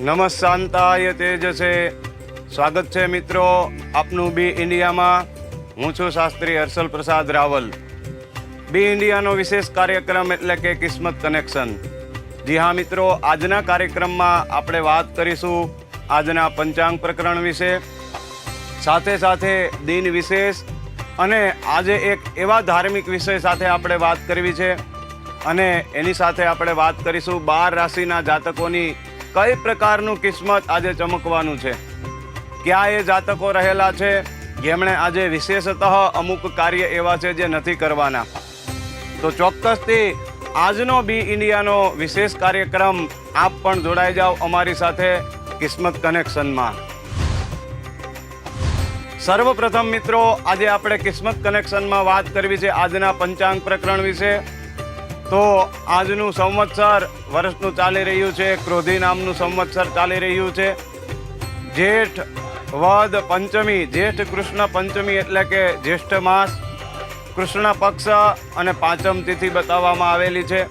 નમસ્કાંતાય તેજસે. સ્વાગત છે મિત્રો આપનું બી ઇન્ડિયામાં. હું છું શાસ્ત્રી હર્ષલ પ્રસાદ રાવલ. બી ઇન્ડિયાનો વિશેષ કાર્યક્રમ એટલે કે કિસ્મત કનેક્શન. જી હા મિત્રો, આજના કાર્યક્રમમાં આપણે વાત કરીશું આજના પંચાંગ પ્રકરણ વિશે. સાથે સાથે દિન વિશેષ અને આજે એક એવા ધાર્મિક વિષય સાથે આપણે વાત કરવી છે. અને એની સાથે આપણે વાત કરીશું બાર રાશિના જાતકોની કઈ પ્રકારનું કિસ્મત આજે ચમકવાનું છે? ક્યાં એ જાતકો રહેલા છે? જેમણે આજે વિશેષતઃ અમુક કાર્ય એવા છે જે નથી કરવાના. તો ચોક્કસથી આજનો બી ઇન્ડિયાનો વિશેષ કાર્યક્રમ આપ પણ જોડાઈ જાઓ અમારી સાથે કિસ્મત કનેક્શનમાં. સર્વપ્રથમ મિત્રો, આજે આપણે કિસ્મત કનેક્શનમાં વાત કરવી છે આજના પંચાંગ પ્રકરણ વિશે. તો આજનું સંવત્સર વર્ષનું ચાલી રહ્યું છે. ક્રોધી નામનું સંવત્સર ચાલી રહ્યું છે. જેઠ વદ પંચમી, જેઠ કૃષ્ણ પંચમી એટલે કે જ્યેષ્ઠ માસ, કૃષ્ણ પક્ષ અને પાંચમ તિથિ બતાવવામાં આવેલી છે.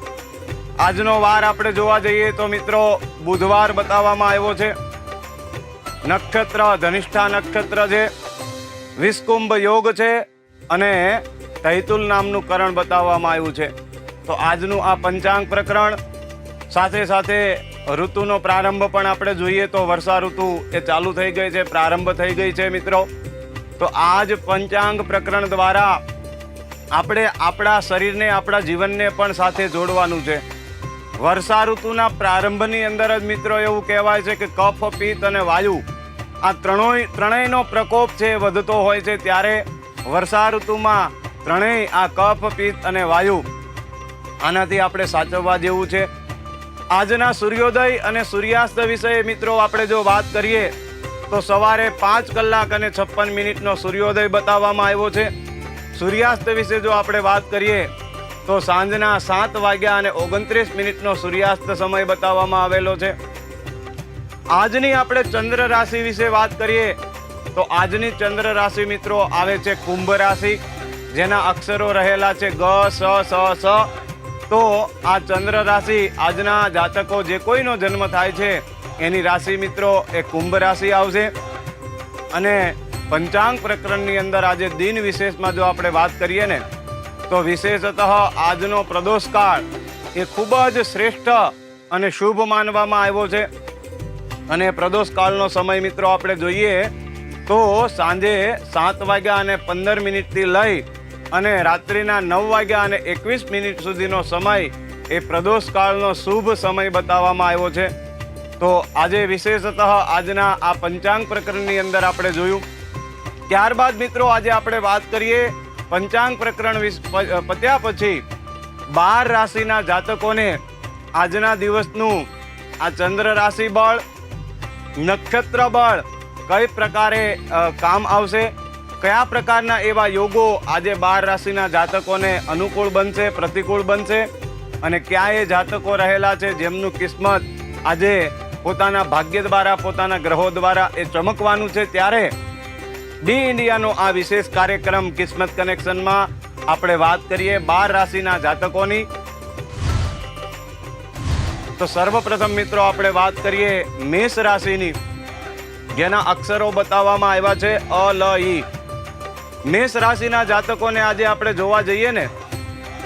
આજનો વાર આપણે જોવા જઈએ તો મિત્રો બુધવાર બતાવવામાં આવ્યો છે. નક્ષત્ર, ધનિષ્ઠા નક્ષત્ર છે. વિસ્કુંભ યોગ છે અને તૈતુલ નામનું કરણ બતાવવામાં આવ્યું છે. તો આજનું આ પંચાંગ પ્રકરણ સાથે સાથે ઋતુનો પ્રારંભ પણ આપણે જોઈએ તો વર્ષા ઋતુ એ ચાલુ થઈ ગઈ છે, પ્રારંભ થઈ ગઈ છે મિત્રો. તો આ જ પંચાંગ પ્રકરણ દ્વારા આપણે આપણા શરીરને, આપણા જીવનને પણ સાથે જોડવાનું છે. વર્ષા ઋતુના પ્રારંભની અંદર જ મિત્રો એવું કહેવાય છે કે કફ, પિત્ત અને વાયુ આ ત્રણોય, ત્રણેયનો પ્રકોપ છે વધતો હોય છે, ત્યારે વર્ષા ઋતુમાં ત્રણેય આ કફ, પિત્ત અને વાયુ આનાથી આપણે સાચવવા જેવું છે. આજના સૂર્યોદય અને સૂર્યાસ્ત વિષય મિત્રો આપણે જો વાત કરીએ, તો સવારે પાંચ કલાક અને છપ્પન મિનિટનો સૂર્યોદય બતાવવામાં આવ્યો છે. સૂર્યાસ્ત વિશે જો આપણે વાત કરીએ, તો સાંજના સાત વાગ્યા અને ઓગણત્રીસ મિનિટનો સૂર્યાસ્ત સમય બતાવવામાં આવેલો છે. આજની આપણે ચંદ્ર રાશિ વિશે વાત કરીએ, તો આજની ચંદ્ર રાશિ મિત્રો આવે છે કુંભ રાશિ, જેના અક્ષરો રહેલા છે ગ, સ સ સ. તો આ ચંદ્ર રાશિ આજના જાતકો જે કોઈનો જન્મ થાય છે, એની રાશિ મિત્રો એ કુંભ રાશિ આવશે. અને પંચાંગ પ્રકરણની અંદર આજે દિન વિશેષમાં જો આપણે વાત કરીએ ને, તો વિશેષતઃ આજનો પ્રદોષકાળ એ ખૂબ જ શ્રેષ્ઠ અને શુભ માનવામાં આવ્યો છે. અને પ્રદોષકાળનો સમય મિત્રો આપણે જોઈએ, તો સાંજે સાત વાગ્યા અને પંદર મિનિટથી લઈ અને રાત્રિના નવ વાગ્યા અને એકવીસ મિનિટ સુધીનો સમય એ પ્રદોષકાળનો શુભ સમય બતાવવામાં આવ્યો છે. તો આજે વિશેષતઃ આજના આ પંચાંગ પ્રકરણની અંદર આપણે જોયું. ત્યારબાદ મિત્રો આજે આપણે વાત કરીએ પંચાંગ પ્રકરણ પત્યા પછી બાર રાશિના જાતકોને આજના દિવસનું આ ચંદ્ર રાશિ બળ, નક્ષત્ર બળ કઈ પ્રકારે કામ આવશે? કયા પ્રકારના એવા યોગો આજે બાર રાશિના જાતકોને અનુકૂળ બનશે, પ્રતિકૂળ બનશે અને ક્યાં એ જાતકો રહેલા છે જેમનું કિસ્મત આજે પોતાના ભાગ્ય દ્વારા, પોતાના ગ્રહો દ્વારા એ ચમકવાનું છે? ત્યારે ડી ઇન્ડિયાનો આ વિશેષ કાર્યક્રમ કિસ્મત કનેક્શનમાં આપણે વાત કરીએ બાર રાશિના જાતકોની. તો સર્વપ્રથમ મિત્રો આપણે વાત કરીએ મેષ રાશિની. જેના અક્ષરો બતાવવામાં આવ્યા છે અ, લ, ઈ. મેષ રાશિના જાતકોને આજે આપણે જોવા જઈએ ને,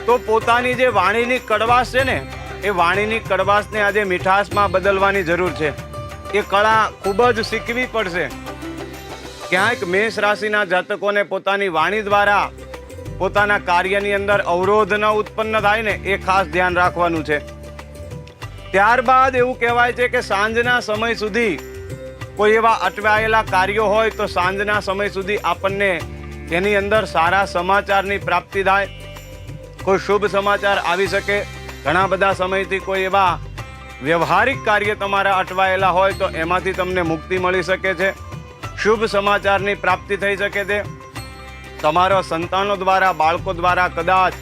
તો પોતાની જે વાણીની કડવાશ છે ને, એ વાણીની કડવાશને આજે મીઠાશમાં બદલવાની જરૂર છે. એ કળા ખૂબ જ શીખવી પડશે. ક્યાંક મેષ રાશિના જાતકોને પોતાની વાણી દ્વારા પોતાના કાર્યની અંદર અવરોધ ન ઉત્પન્ન થાય ને, એ ખાસ ધ્યાન રાખવાનું છે. ત્યારબાદ એવું કહેવાય છે કે સાંજના સમય સુધી કોઈ એવા અટવાયેલા કાર્યો હોય તો સાંજના સમય સુધી આપણને એની અંદર સારા સમાચારની પ્રાપ્તિ થાય, કોઈ શુભ સમાચાર આવી શકે, ઘણા બધા સમયથી કોઈ એવા વ્યવહારિક કાર્ય તમારા અટવાયેલા હોય તો એમાંથી તમને મુક્તિ મળી શકે છે, શુભ સમાચારની પ્રાપ્તિ થઈ શકે છે. તમારા સંતાનો દ્વારા, બાળકો દ્વારા કદાચ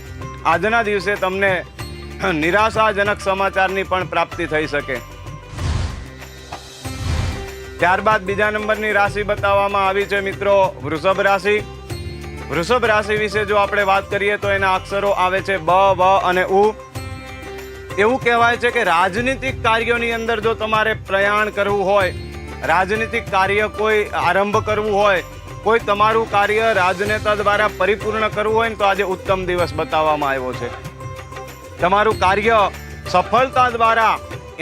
આજના દિવસે તમને નિરાશાજનક સમાચારની પણ પ્રાપ્તિ થઈ શકે. ત્યારબાદ બીજા નંબરની રાશિ બતાવવામાં આવી છે મિત્રો, વૃષભ રાશિ. વૃષભ રાશિ વિશે જો આપણે વાત કરીએ તો એના અક્ષરો આવે છે બ, વ અને ઉ. એવું કહેવાય છે કે રાજનીતિક કાર્યોની અંદર જો તમારે પ્રયાણ કરવું હોય, રાજનીતિક કાર્ય કોઈ આરંભ કરવું હોય, કોઈ તમારું કાર્ય રાજનેતા દ્વારા પરિપૂર્ણ કરવું હોય ને તો આજે ઉત્તમ દિવસ બતાવવામાં આવ્યો છે. તમારું કાર્ય સફળતા દ્વારા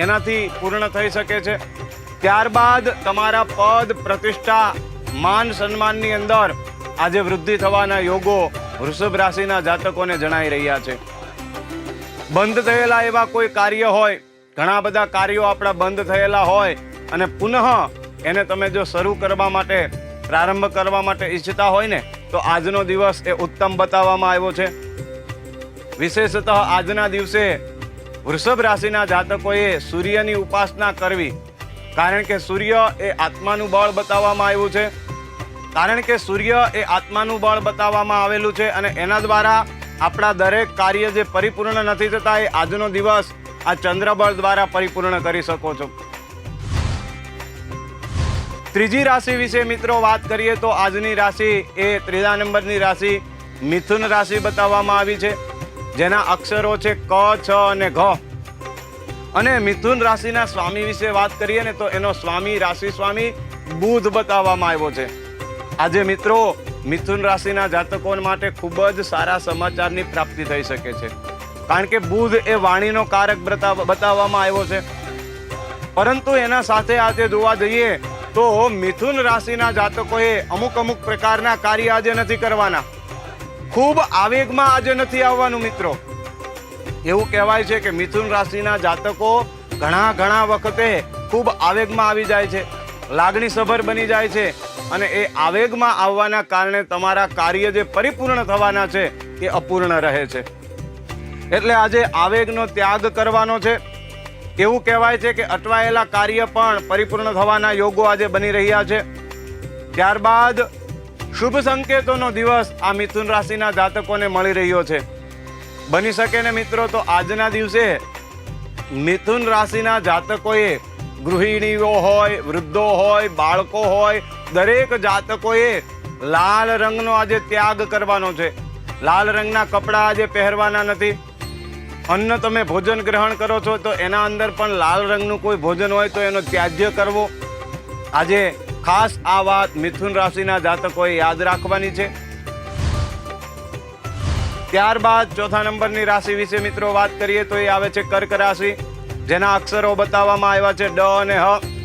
એનાથી પૂર્ણ થઈ શકે છે. ત્યારબાદ તમારા પદ, પ્રતિષ્ઠા, માન, સન્માનની અંદર આજે વૃદ્ધિ થવાના યોગો વૃષભ રાશિના જાતકોને જણાઈ રહ્યા છે. બંધ થયેલા એવા કોઈ કાર્ય હોય, ઘણા બધા કાર્યો આપણા બંધ થયેલા હોય અને પુનઃ એને તમે જો શરૂ કરવા માટે, પ્રારંભ કરવા માટે ઈચ્છતા હોય ને, તો આજનો દિવસ એ ઉત્તમ બતાવવામાં આવ્યો છે. વિશેષતઃ આજના દિવસે વૃષભ રાશિના જાતકોએ સૂર્યની ઉપાસના કરવી, કારણ કે સૂર્ય એ આત્માનું બળ બતાવવામાં આવ્યું છે. કારણ કે સૂર્ય એ આત્માનું બળ બતાવવામાં આવેલું છે અને એના દ્વારા આપણા દરેક કાર્ય જે પરિપૂર્ણ નથી થતા એ આજનો દિવસ આ ચંદ્રબળ દ્વારા પરિપૂર્ણ કરી શકો છો. ત્રીજી રાશિ વિશે મિત્રો વાત કરીએ તો આજની રાશિ એ ત્રીજા નંબરની રાશિ મિથુન રાશિ બતાવવામાં આવી છે. જેના અક્ષરો છે ક, છ અને ઘ. અને મિથુન રાશિના સ્વામી વિશે વાત કરીએ ને તો એનો સ્વામી રાશિ સ્વામી બુધ બતાવવામાં આવ્યો છે. આજે મિત્રો, મિથુન રાશિના જાતકો માટે ખૂબ જ સારા સમાચારની પ્રાપ્તિ થઈ શકે છે. કારણ કે બુધ એ વાણીનો કારક બતાવ- બતાવવામાં આવ્યો છે. પરંતુ એના સાથે આજે જોવા જઈએ તો મિથુન રાશિના જાતકોએ અમુક અમુક પ્રકારના કાર્ય આજે નથી કરવાના. ખૂબ આવેગમાં આજે નથી આવવાનું મિત્રો. એવું કહેવાય છે કે મિથુન રાશિના જાતકો ઘણા ઘણા વખતે ખૂબ આવેગમાં આવી જાય છે. લાગણીસભર બની જાય છે. અને એ આવેગમાં આવવાના કારણે તમારા કાર્ય જે પરિપૂર્ણ થવાના છે, એ અપૂર્ણ રહે છે. એટલે આજે આવેગનો ત્યાગ કરવાનો છે. એવું કહેવાય છે કે અટવાયેલા કાર્ય પણ પરિપૂર્ણ થવાના યોગો આજે બની રહ્યા છે. ત્યારબાદ શુભ સંકેતોનો દિવસ આ મિથુન રાશિના જાતકોને મળી રહ્યો છે. બની શકે ને મિત્રો તો આજના દિવસે મિથુન રાશિના જાતકોએ ગૃહિણીઓ હોય, વૃદ્ધો હોય, બાળકો હોય દરેક જાતકોએ લાલ રંગનો આજે ત્યાગ કરવાનો છે. લાલ રંગના કપડાં આજે પહેરવાના નથી. અન્ન તમે ભોજન ગ્રહણ કરો છો તો એના અંદર પણ લાલ રંગનું કોઈ ભોજન હોય તો એનો ત્યાજ્ય કરવો. આજે ખાસ આ વાત મિથુન રાશિના જાતકોએ યાદ રાખવાની છે. ત્યારબાદ ચોથા નંબરની રાશિ વિશે મિત્રો વાત કરીએ તો એ આવે છે કર્ક રાશિ. જેના અક્ષરો બતાવવામાં આવ્યા છે ડ અને હ.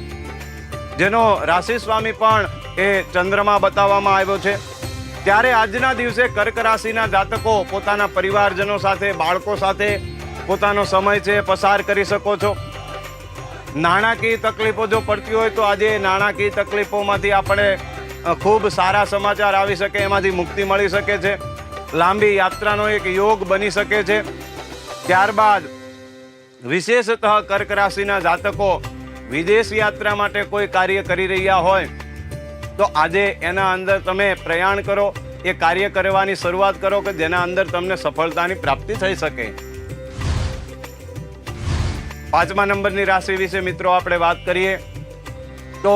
જેનો રાશિ સ્વામી પણ એ ચંદ્રમાં બતાવવામાં આવ્યો છે. ત્યારે આજના દિવસે કર્ક રાશિના જાતકો પોતાના પરિવારજનો સાથે, બાળકો સાથે પોતાનો સમય છે પસાર કરી શકો છો. નાણાકીય તકલીફો જો પડતી હોય તો આજે નાણાકીય તકલીફોમાંથી આપણે ખૂબ સારા સમાચાર આવી શકે, એમાંથી મુક્તિ મળી શકે છે. લાંબી યાત્રાનો એક યોગ બની શકે છે. ત્યારબાદ વિશેષતઃ કર્ક રાશિના જાતકો વિદેશ યાત્રા માટે કોઈ કાર્ય કરી રહ્યા હોય, તો આજે એના અંદર તમે પ્રયાણ કરો, એ કાર્ય કરવાની શરૂઆત કરો કે જેના અંદર તમને સફળતાની પ્રાપ્તિ થઈ શકે. પાંચમા નંબરની રાશિ વિશે મિત્રો આપણે વાત કરીએ, તો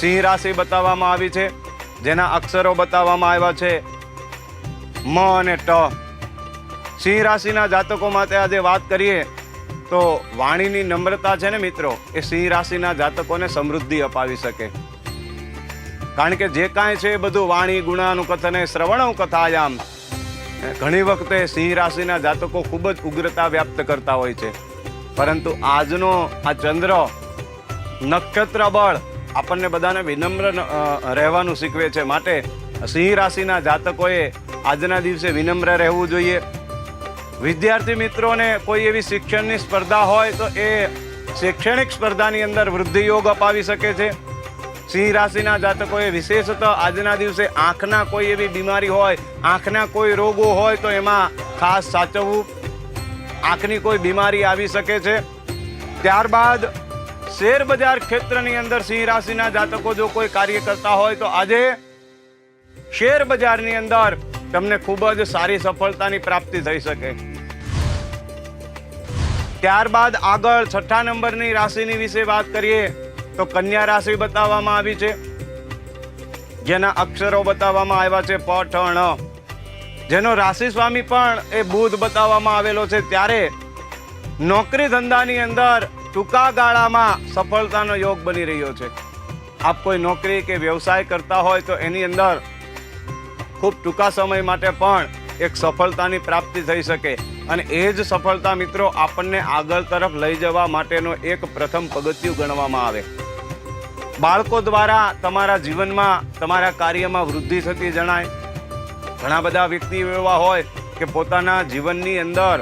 સિંહ રાશિ બતાવવામાં આવી છે, જેના અક્ષરો બતાવવામાં આવ્યા છે, મ અને ટ. સિંહ રાશિના જાતકો માટે આજે વાત કરીએ તો વાણીની નમ્રતા છે ને મિત્રો, એ સિંહ રાશિના જાતકોને સમૃદ્ધિ અપાવી શકે. કારણ કે જે કાંઈ છે એ બધું વાણી ગુણાનું કથન શ્રવણ કથાયામ. ઘણી વખતે સિંહ રાશિના જાતકો ખૂબ જ ઉગ્રતા વ્યક્ત કરતા હોય છે. પરંતુ આજનો આ ચંદ્ર, નક્ષત્ર બળ આપણને બધાને વિનમ્ર રહેવાનું શીખવે છે. માટે સિંહ રાશિના જાતકોએ આજના દિવસે વિનમ્ર રહેવું જોઈએ. વિદ્યાર્થી મિત્રોને કોઈ એવી શિક્ષણની સ્પર્ધા હોય તો એ શૈક્ષણિક સ્પર્ધાની અંદર વૃદ્ધિ યોગ અપાવી શકે છે. સિંહ રાશિના જાતકોએ વિશેષતઃ આજના દિવસે આંખના કોઈ એવી બીમારી હોય, આંખના કોઈ રોગો હોય તો એમાં ખાસ સાચવવું, આંખની કોઈ બીમારી આવી શકે છે. ત્યારબાદ શેર બજાર ક્ષેત્રની અંદર સિંહ રાશિના જાતકો જો કોઈ કાર્ય કરતા હોય તો આજે શેર બજારની અંદર તમને ખૂબ જ સારી સફળતાની પ્રાપ્તિ થઈ શકે. ત્યારબાદ આગળ છઠ્ઠા નંબરની રાશિની વિશે વાત કરીએ તો કન્યા રાશિ બતાવવામાં આવી છે. જેના અક્ષરો બતાવવામાં આવ્યા છે પ ઠ ણ જેનો રાશિ સ્વામી પણ એ બુધ બતાવવામાં આવેલો છે ત્યારે નોકરી ધંધાની અંદર ટૂંકા ગાળામાં સફળતાનો યોગ બની રહ્યો છે. આપ કોઈ નોકરી કે વ્યવસાય કરતા હોય તો એની અંદર ખૂબ ટૂંકા સમય માટે પણ એક સફળતાની પ્રાપ્તિ થઈ શકે. અને એ જ સફળતા મિત્રો આપણને આગળ તરફ લઈ જવા માટેનો એક પ્રથમ પગથિયું ગણવામાં આવે. બાળકો દ્વારા તમારા જીવનમાં તમારા કાર્યમાં વૃદ્ધિ થતી જણાય. ઘણા બધા વ્યક્તિઓ એવા હોય કે પોતાના જીવનની અંદર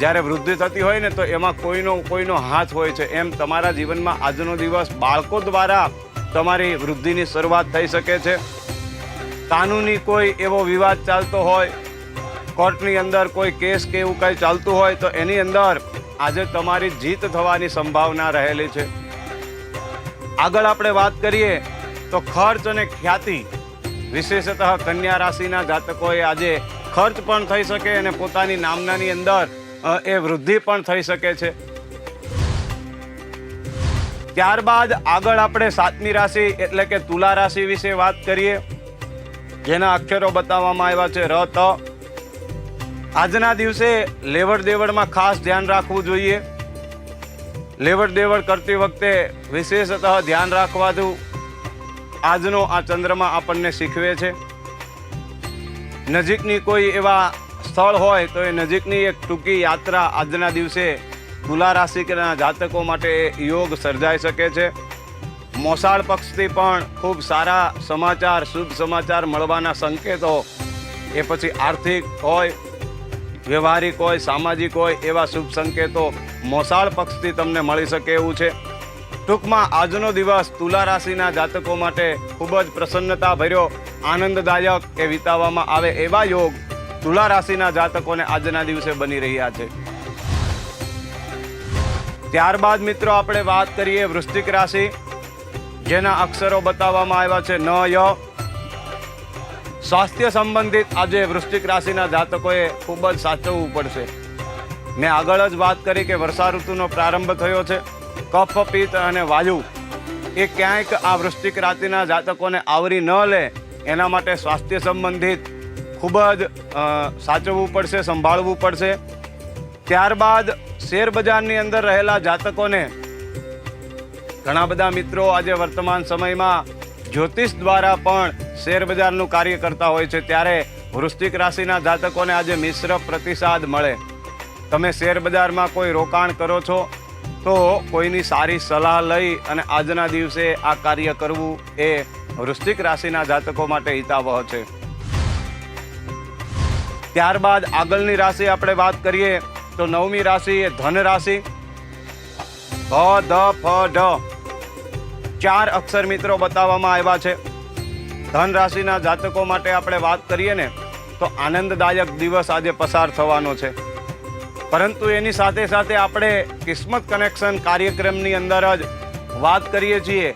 જ્યારે વૃદ્ધિ થતી હોય ને તો એમાં કોઈનો કોઈનો હાથ હોય છે. એમ તમારા જીવનમાં આજનો દિવસ બાળકો દ્વારા તમારી વૃદ્ધિની શરૂઆત થઈ શકે છે. કાનૂની કોઈ એવો વિવાદ ચાલતો હોય કોર્ટની અંદર કોઈ કેસ કે એવું કંઈ ચાલતું હોય તો એની અંદર આજે તમારી જીત થવાની સંભાવના રહેલી છે. આગળ આપણે વાત કરીએ તો ખર્ચ અને ખ્યાતિ. વિશેષતઃ કન્યા રાશિના જાતકોએ આજે ખર્ચ પણ થઈ શકે અને પોતાની નામનાની અંદર એ વૃદ્ધિ પણ થઈ શકે છે. ત્યારબાદ આગળ આપણે સાતમી રાશિ એટલે કે તુલા રાશિ વિશે વાત કરીએ. જેના અક્ષરો બતાવવામાં આવ્યા છે, ર, ત. આજના દિવસે લેવડ દેવડમાં ખાસ ધ્યાન રાખવું જોઈએ. લેવડ દેવડ કરતી વખતે વિશેષતઃ ધ્યાન રાખવાનું આજનો આ ચંદ્રમાં આપણને શીખવે છે. નજીકની કોઈ એવા સ્થળ હોય તો એ નજીકની એક ટૂંકી યાત્રા આજના દિવસે તુલા રાશિના જાતકો માટે યોગ સર્જાઈ શકે છે. મોસાળ પક્ષથી પણ ખૂબ સારા સમાચાર, શુભ સમાચાર મળવાના સંકેતો એ પછી આર્થિક હોય વ્યવહારિક હોય, સામાજિક હોય, એવા શુભ સંકેતો મોસાળ પક્ષથી તમને મળી શકે એવું છે. ટૂંકમાં આજનો દિવસ તુલા રાશિના જાતકો માટે ખૂબ જ પ્રસન્નતા ભર્યો, આનંદદાયક એ વિતાવવામાં આવે એવા યોગ તુલા રાશિના જાતકોને આજના દિવસે બની રહ્યા છે. ત્યારબાદ મિત્રો આપણે વાત કરીએ વૃશ્ચિક રાશિ, જેના અક્ષરો બતાવવામાં આવ્યા છે ન, ય સ્વાસ્થ્ય સંબંધિત આજે વૃશ્ચિક રાશિના જાતકોએ ખૂબ જ સાચવવું પડશે. મેં આગળ જ વાત કરી કે વર્ષા ઋતુનો પ્રારંભ થયો છે. કફ, પિત્ત અને વાયુ એ ક્યાંક આ વૃશ્ચિક રાશિના જાતકોને આવરી ન લે એના માટે સ્વાસ્થ્ય સંબંધિત ખૂબ જ સાચવવું પડશે, સંભાળવું પડશે. ત્યારબાદ શેરબજારની અંદર રહેલા જાતકોને ઘણા બધા મિત્રો આજે વર્તમાન સમયમાં જ્યોતિષ દ્વારા પણ શેર બજારનું કાર્ય કરતા હોય છે ત્યારે વૃશ્ચિક રાશિના જાતકોને આજે મિશ્ર પ્રતિસાદ મળે. તમે શેર બજારમાં કોઈ રોકાણ કરો છો? તો કોઈની સારી સલાહ લઈ અને આજના દિવસે આ કાર્ય કરવું એ વૃશ્ચિક રાશિના જાતકો માટે હિતાવહ છે. ત્યારબાદ આગળની રાશિ આપણે વાત કરીએ તો નવમી રાશિ એ ધન રાશિ. ભ ધ ફ, ઢ. ચાર અક્ષર મિત્રો બતાવવામાં આવ્યા છે. ધન રાશિના જાતકો માટે આપણે વાત કરીએ ને, તો આનંદદાયક દિવસ આજે પસાર થવાનો છે. પરંતુ એની સાથે સાથે આપણે કિસ્મત કનેક્શન કાર્યક્રમની અંદર જ વાત કરીએ છીએ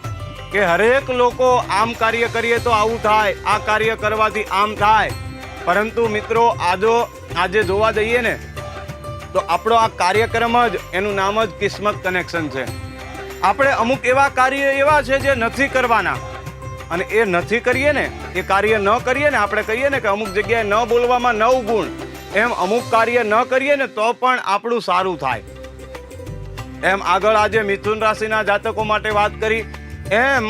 કે હરેક લોકો આમ કાર્ય કરીએ તો આવું થાય, આ કાર્ય કરવાથી આમ થાય. પરંતુ મિત્રો, આજો, આજે જોવા જઈએ ને, તો આપણો આ કાર્યક્રમ જ એનું નામ જ કિસ્મત કનેક્શન છે. આપણે અમુક એવા કાર્ય એવા છે જે નથી કરવાના. અને એ નથી કરીએ ને, એ કાર્ય ન કરીએ ને, આપણે કહીએ ને કે અમુક જગ્યાએ ન બોલવામાં નવ ગુણ. એમ અમુક કાર્ય ન કરીએ ને, તો પણ આપણું સારું થાય. એમ આગળ આજે મિથુન રાશિના જાતકો માટે વાત કરી. એમ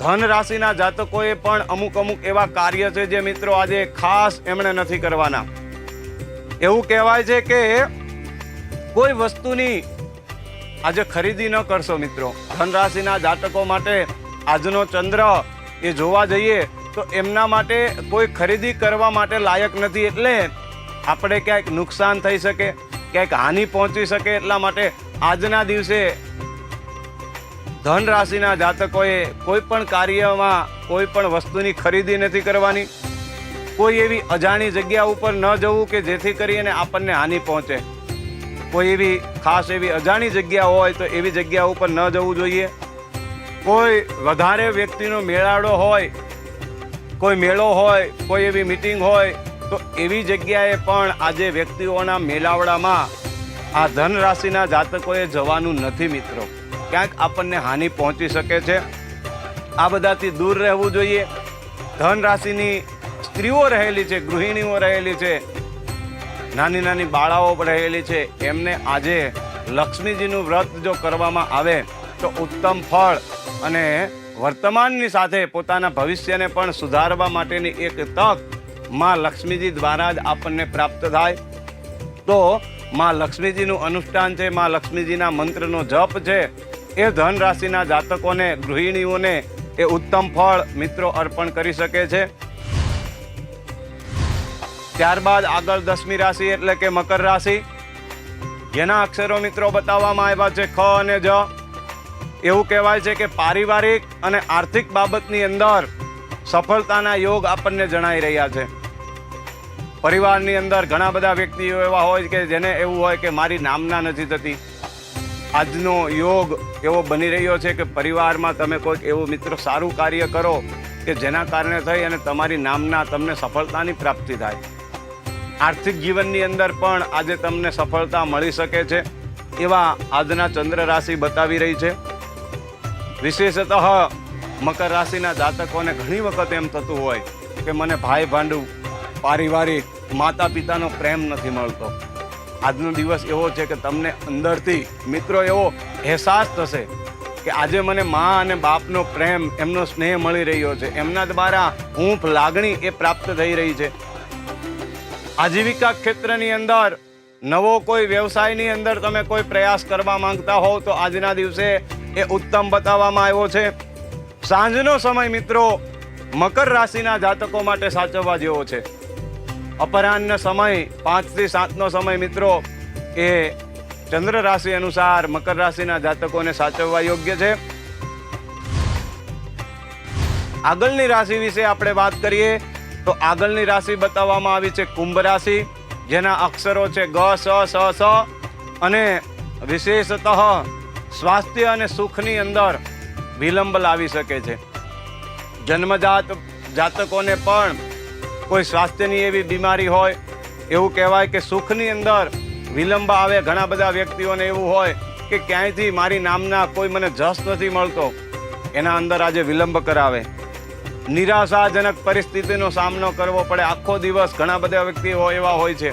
ધન રાશિના જાતકોએ પણ અમુક અમુક એવા કાર્ય છે જે મિત્રો આજે ખાસ એમણે નથી કરવાના. એવું કહેવાય છે કે કોઈ વસ્તુની આજે ખરીદી ન કરશો મિત્રો. ધન રાશિના જાતકો માટે આજનો ચંદ્ર એ જોવા જઈએ તો એમના માટે કોઈ ખરીદી કરવા માટે લાયક નથી એટલે આપણે ક્યાંક નુકસાન થઈ શકે, ક્યાંક હાનિ પહોંચી શકે એટલા માટે આજના દિવસે ધન રાશિના જાતકોએ કોઈ પણ કાર્યમાં કોઈ પણ વસ્તુની ખરીદી નથી કરવાની. કોઈ એવી અજાણી જગ્યા ઉપર ન જવું કે જેથી કરીને આપણને હાનિ પહોંચે. કોઈ એવી ખાસ એવી અજાણી જગ્યા હોય તો એવી જગ્યા ઉપર ન જવું જોઈએ. કોઈ વધારે વ્યક્તિનો મેળાડો હોય, કોઈ મેળો હોય, કોઈ એવી મીટિંગ હોય, તો એવી જગ્યાએ પણ આજે વ્યક્તિઓના મેળાવડામાં આ ધન રાશિના જાતકોએ જવાનું નથી મિત્રો. ક્યાંક આપણને હાનિ પહોંચી શકે છે. આ બધાથી દૂર રહેવું જોઈએ. ધન રાશિની સ્ત્રીઓ રહેલી છે, ગૃહિણીઓ રહેલી છે, નાની નાની બાળાઓ રહેલી છે. એમને આજે લક્ષ્મીજીનું વ્રત જો કરવામાં આવે, તો ઉત્તમ ફળ અને વર્તમાનની સાથે પોતાના ભવિષ્યને પણ સુધારવા માટેની એક તકમાં લક્ષ્મીજી દ્વારા જ આપણને પ્રાપ્ત થાય. તો માં લક્ષ્મીજીનું અનુષ્ઠાન છે, માં લક્ષ્મીજીના મંત્રનો જપ છે, એ ધન રાશિના જાતકોને, ગૃહિણીઓને એ ઉત્તમ ફળ મિત્રો અર્પણ કરી શકે છે. ત્યારબાદ આગળ દસમી રાશિ એટલે કે મકર રાશિ. જેના અક્ષરો મિત્રો બતાવવામાં આવ્યા છે, ખ અને જ. એવું કહેવાય છે કે પારિવારિક અને આર્થિક બાબતની અંદર સફળતાના યોગ આપણને જણાઈ રહ્યા છે. પરિવારની અંદર ઘણા બધા વ્યક્તિઓ એવા હોય કે જેને એવું હોય કે મારી નામના નથી થતી. આજનો યોગ એવો બની રહ્યો છે કે પરિવારમાં તમે કોઈક એવું મિત્ર સારું કાર્ય કરો કે જેના કારણે થઈ અને તમારી નામના તમને સફળતાની પ્રાપ્તિ થાય. આર્થિક જીવનની અંદર પણ આજે તમને સફળતા મળી શકે છે. એવા આજના ચંદ્ર રાશિ બતાવી રહી છે. વિશેષતઃ મકર રાશિના જાતકોને ઘણી વખત એમ થતું હોય કે મને ભાઈ ભાંડુ, પારિવારિક માતા પિતાનો પ્રેમ નથી મળતો. આજનો દિવસ એવો છે કે તમને અંદરથી મિત્રો એવો અહેસાસ થશે કે આજે મને મા અને બાપનો પ્રેમ, એમનો સ્નેહ મળી રહ્યો છે. એમના દ્વારા ઊંફ લાગણી એ પ્રાપ્ત થઈ રહી છે. આજીવિકા ક્ષેત્રની અંદર નવો કોઈ વ્યવસાયની અંદર તમે કોઈ પ્રયાસ કરવા માંગતા હોવ તો આજના દિવસે એ ઉત્તમ બતાવવામાં આવ્યો છે. સાંજનો સમય મિત્રો મકર રાશિના જાતકો માટે સાચવવા જેવો છે. અપરાહ્ન સમય પાંચથી સાતનો સમય મિત્રો એ ચંદ્ર રાશિ અનુસાર મકર રાશિના જાતકોને સાચવવા યોગ્ય છે. આગળની રાશિ વિશે આપણે વાત કરીએ તો આગળની રાશિ બતાવવામાં આવી છે કુંભ રાશિ. જેના અક્ષરો છે ગ, સ સ સ અને વિશેષતઃ સ્વાસ્થ્ય અને સુખની અંદર વિલંબ લાવી શકે છે. જન્મજાત જાતકોને પણ કોઈ સ્વાસ્થ્યની એવી બીમારી હોય, એવું કહેવાય કે સુખની અંદર વિલંબ આવે. ઘણા બધા વ્યક્તિઓને એવું હોય કે ક્યાંયથી મારી નામના કોઈ મને જસ નથી મળતો. એના અંદર આજે વિલંબ કરાવે. નિરાશાજનક પરિસ્થિતિનો સામનો કરવો પડે. આખો દિવસ ઘણા બધા વ્યક્તિઓ એવા હોય છે.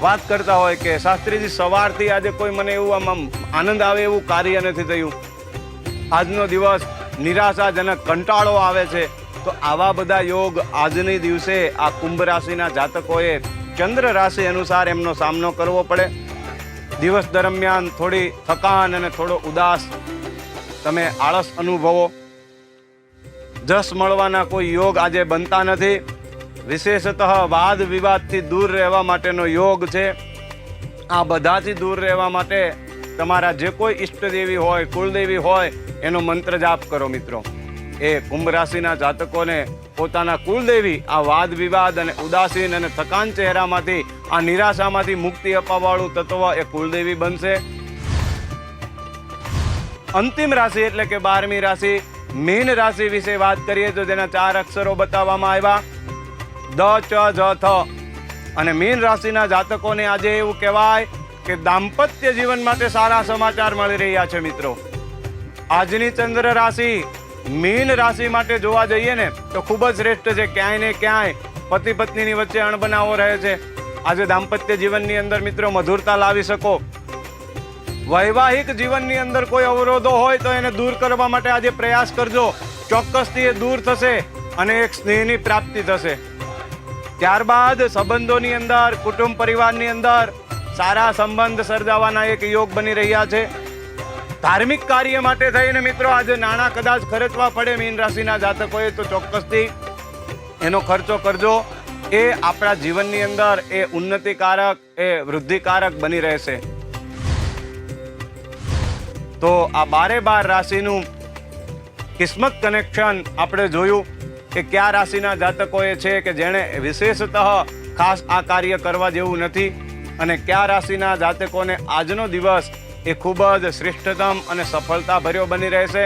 વાત કરતા હોય કે, શાસ્ત્રીજી, સવારથી આજે કોઈ મને એવું આમ આનંદ આવે એવું કાર્ય નથી થયું. આજનો દિવસ નિરાશાજનક કંટાળો આવે છે. તો આવા બધા યોગ આજની દિવસે આ કુંભ રાશિના જાતકોએ ચંદ્ર રાશિ અનુસાર એમનો સામનો કરવો પડે. દિવસ દરમિયાન થોડી થકાન અને થોડો ઉદાસ તમે આળસ અનુભવો. જસ મળવાના કોઈ યોગ આજે બનતા નથી. વિશેષતઃ વાદ વિવાદથી દૂર રહેવા માટેનો યોગ છે. આ બધાથી દૂર રહેવા માટે તમારા જે કોઈ ઈષ્ટદેવી હોય, કુળદેવી હોય, એનો મંત્ર જાપ કરો મિત્રો. એ કુંભ રાશિના જાતકોને પોતાના કુળદેવી આ વાદ વિવાદ અને ઉદાસીન અને થકાન ચહેરામાંથી, આ નિરાશામાંથી મુક્તિ અપાવવાળું તત્વ એ કુળદેવી બનશે. અંતિમ રાશિ એટલે કે બારમી રાશિ. મીન રાશિ વિશે વાત કરીએ તો તેના ચાર અક્ષરો બતાવવામાં આવ્યા. દ, ચ, જ, થ. અને મીન રાશિના જાતકોને આજે એવું કહેવાય કે દાંપત્ય જીવન માટે સારા સમાચાર મળી રહ્યા છે મિત્રો. આજની ચંદ્ર રાશિ મીન રાશિ માટે જોવા જઈએ ને, તો ખૂબ જ શ્રેષ્ઠ છે ક્યાંય ને ક્યાંય પતિ પત્નીની વચ્ચે અણબનાવો રહે છે. આજે દાંપત્ય જીવનની અંદર મિત્રો મધુરતા લાવી શકો. વૈવાહિક જીવનની અંદર કોઈ અવરોધો હોય તો એને દૂર કરવા માટે આજે પ્રયાસ કરજો. ચોક્કસથી એ દૂર થશે અને એક સ્નેહની પ્રાપ્તિ થશે. ત્યારબાદ સંબંધોની અંદર, કુટુંબ પરિવારની અંદર સારા સંબંધ સર્જાવાના એક યોગ બની રહ્યા છે. ધાર્મિક કાર્ય માટે થઈને મિત્રો આજે નાણાં કદાચ ખર્ચવા પડે મીન રાશિના જાતકોએ, તો ચોક્કસથી એનો ખર્ચો કરજો. એ આપણા જીવનની અંદર એ ઉન્નતિકારક, એ વૃદ્ધિકારક બની રહેશે. તો આ બારે બાર રાશિનું કિસ્મત કનેક્શન આપણે જોયું કે કયા રાશિના જાતકોએ છે કે જેણે વિશેષતઃ ખાસ આ કાર્ય કરવા જેવું નથી અને કયા રાશિના જાતકોને આજનો દિવસ એ ખૂબ જ શ્રેષ્ઠતમ અને સફળતા ભર્યો બની રહેશે.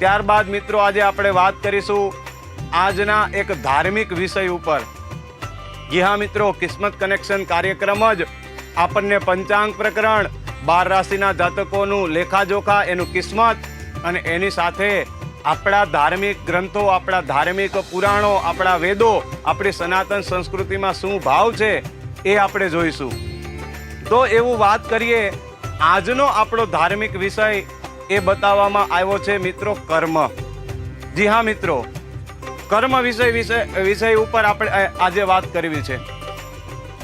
ત્યારબાદ મિત્રો આજે આપણે વાત કરીશું આજના એક ધાર્મિક વિષય ઉપર. જી હા મિત્રો, કિસ્મત કનેક્શન કાર્યક્રમ જ આપણને પંચાંગ પ્રકરણ બાર રાશિના જાતકોનું લેખાજોખા એનું કિસ્મત અને એની સાથે આપણા ધાર્મિક ગ્રંથો, આપણા ધાર્મિક પુરાણો, આપણા વેદો, આપણી સનાતન સંસ્કૃતિમાં શું ભાવ છે એ આપણે જોઈશું. તો એવું વાત કરીએ, આજનો આપણો ધાર્મિક વિષય એ બતાવવામાં આવ્યો છે મિત્રો કર્મ. જી હા મિત્રો, કર્મ વિષય વિષય વિષય ઉપર આપણે આજે વાત કરવી છે.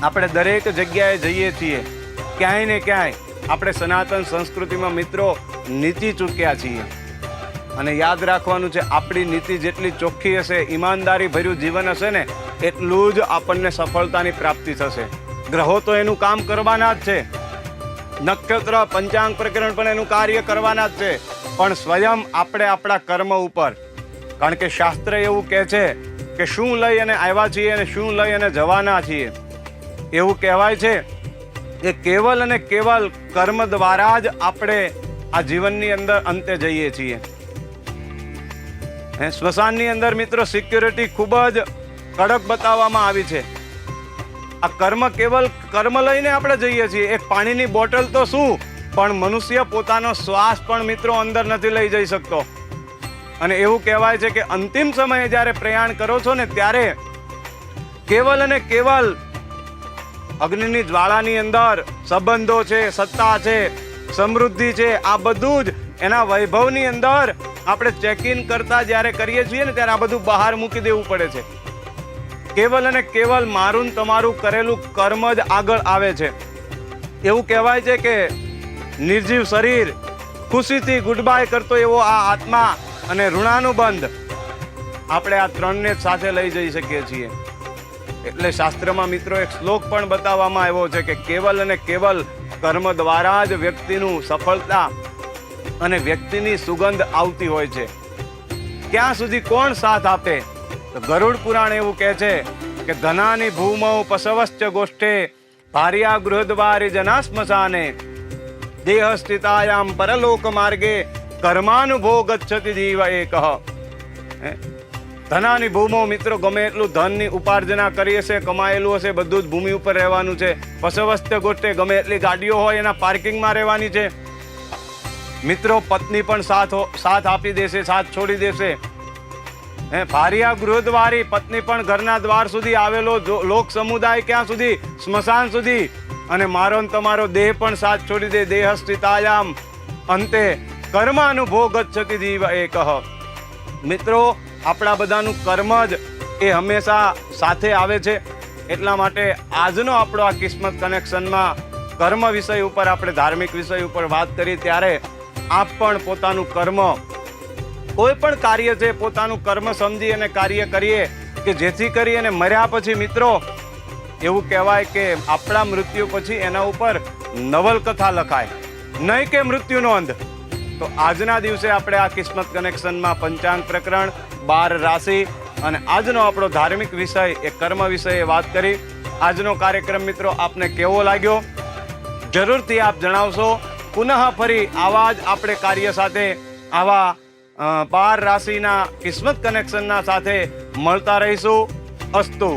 આપણે દરેક જગ્યાએ જઈએ છીએ, ક્યાંય ને ક્યાંય. આપણે સનાતન સંસ્કૃતિમાં મિત્રો નીતિ ચૂક્યા છીએ. અને યાદ રાખવાનું છે, આપણી નીતિ જેટલી ચોખ્ખી હશે, ઈમાનદારી ભર્યું જીવન હશે ને, એટલું જ આપણને સફળતાની પ્રાપ્તિ થશે. ગ્રહો તો એનું કામ કરવાના જ છે. નક્ષત્ર, પંચાંગ પ્રકરણ પણ એનું કાર્ય કરવાના જ છે. પણ સ્વયં આપણે આપણા કર્મ ઉપર. કારણ કે શાસ્ત્ર એવું કહે છે કે શું લઈ અને આવ્યા છીએ અને શું લઈ અને જવાના છીએ. એવું કહેવાય છે કે કેવલ અને કેવલ કર્મ દ્વારા જ આપણે આ જીવનની અંદર અંતે જઈએ છીએ. સ્મશાનની અંદર મિત્રો સિક્યુરિટી ખૂબ જ કડક બતાવવામાં આવી છે. આ કર્મ કેવલ કર્મ લઈને આપણે જઈએ છીએ. એક પાણીની બોટલ તો શું? પણ મનુષ્ય પોતાનો શ્વાસ પણ મિત્રો અંદર નથી લઈ જઈ શકતો. અને એવું કહેવાય છે કે અંતિમ સમયે જ્યારે પ્રયાણ કરો છો ને ત્યારે કેવલ અને કેવલ અગ્નિની જ્વાળાની અંદર સંબંધો છે, સત્તા છે, સમૃદ્ધિ છે, આ બધું જ એના વૈભવની અંદર આપણે ચેક ઇન કરતા જ્યારે કરીએ છીએ ને ત્યારે આ બધું બહાર મૂકી દેવું પડે છે. કેવલ અને કેવલ મારું તમારું કરેલું કર્મ જ આગળ આવે છે. એવું કહેવાય છે કે નિર્જીવ શરીર ખુશીથી ગુડ બાય કરતો એવો આ આત્મા અને ઋણાનુબંધ આપણે આ ત્રણને સાથે લઈ જઈ શકીએ છીએ. એટલે શાસ્ત્રમાં મિત્રો એક શ્લોક પણ બતાવવામાં આવ્યો છે કે કેવલ અને કેવલ કર્મ દ્વારા જ વ્યક્તિનું સફળતા અને વ્યક્તિની સુગંધ આવતી હોય છે. ક્યાં સુધી કોણ સાથ આપે? તો ગરુડ પુરાણ એવું કહે છે કે ધનાની ભૂમૌ પશવશ્ચ ગોષ્ઠે ભાર્યા ગૃહદ્વારી જના સ્મશાને. દેહ સ્થિતાયામ પરલોક માર્ગે કર્માનુભો ગચ્છતિ જીવ એક ધનાની ભૂમો મિત્રો ગમે એટલું ધનની ઉપાર્જના કરી હશે કમાયેલું હશે, બધું જ ભૂમિ ઉપર રહેવાનું છે. પશવસ્ત્ય ગોટે ગમે એટલી ગાડીઓ હોય, એના પાર્કિંગમાં રહેવાની છે. મિત્રો, પત્ની પણ સાથ સાથ આપી દેશે, સાથ છોડી દેશે. હે ભારિયા ગૃહદ્વારી, પત્ની પણ ઘરના દ્વાર સુધી આવેલો લોક સમુદાય ક્યાં સુધી? સ્મશાન સુધી. અને મારો તમારો દેહ પણ સાથ છોડી દે દેહ સ્થિતાયામ અંતે કર્માનુભોગ છતી જીવ એકહ મિત્રો આપણા બધાનું કર્મ જ એ હંમેશા સાથે આવે છે. એટલા માટે આજનો આપણો આ કિસ્મત કનેક્શનમાં કર્મ વિષય ઉપર આપણે ધાર્મિક વિષય ઉપર વાત કરી ત્યારે આપ પણ પોતાનું કર્મ, કોઈ પણ કાર્ય છે, પોતાનું કર્મ સમજી અને કાર્ય કરીએ કે જેથી કરી અને મર્યા પછી મિત્રો, એવું કહેવાય કે આપણા મૃત્યુ પછી એના ઉપર નવલકથા લખાય. નહીં કે મૃત્યુનો અંધ તો આજના દિવસે આપણે આ કિસ્મત કનેક્શનમાં પંચાંગ પ્રકરણ, બાર રાશિ અને આજનો આપણો ધાર્મિક વિષય એ કર્મ વિષયે વાત કરી. આજનો કાર્યક્રમ મિત્રો આપને કેવો લાગ્યો? જરૂરથી આપ જણાવશો. પુનઃ ફરી આવા જ આપણે કાર્ય સાથે, આવા બાર રાશિના કિસ્મત કનેક્શનના સાથે મળતા રહીશું. અસ્તુ.